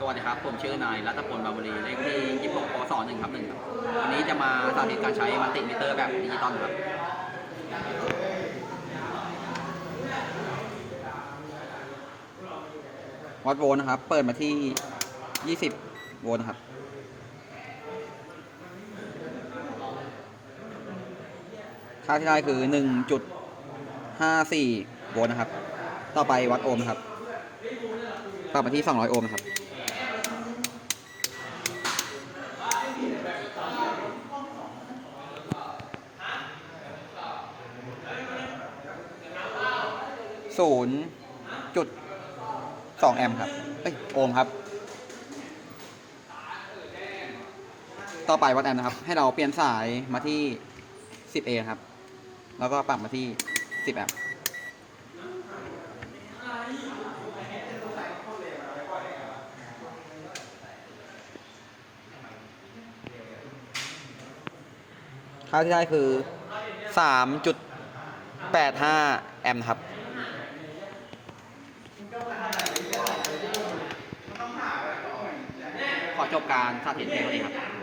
สวัสดีครับ ผมชื่อนายรัตพลบาบุรีเลขที่ 26ปศ1ครับ1ครับวันนี้จะมาสาธิตการใช้มัลติมิเตอร์แบบดิจิตอลครับวัดโวลต์นะครับ เปิดมาที่ 20 โวลต์ครับ ค่าที่ได้คือ 1.54 โวลต์นะครับ ต่อไปวัดโอห์มนะครับปรับมาที่ 200 โอห์มนะครับ ศูนย์จุดสองแอมป์ครับ เอ้ยโอห์มครับ ต่อไปวัดแอมป์นะครับ ให้เราเปลี่ยนสายมาที่ 10A ครับ แล้วก็ปรับมาที่ 10แอมป์ค่าที่ได้คือ 3.85 แอมป์ครับ ขอจบการสาธิตเพียงเท่านี้ครับ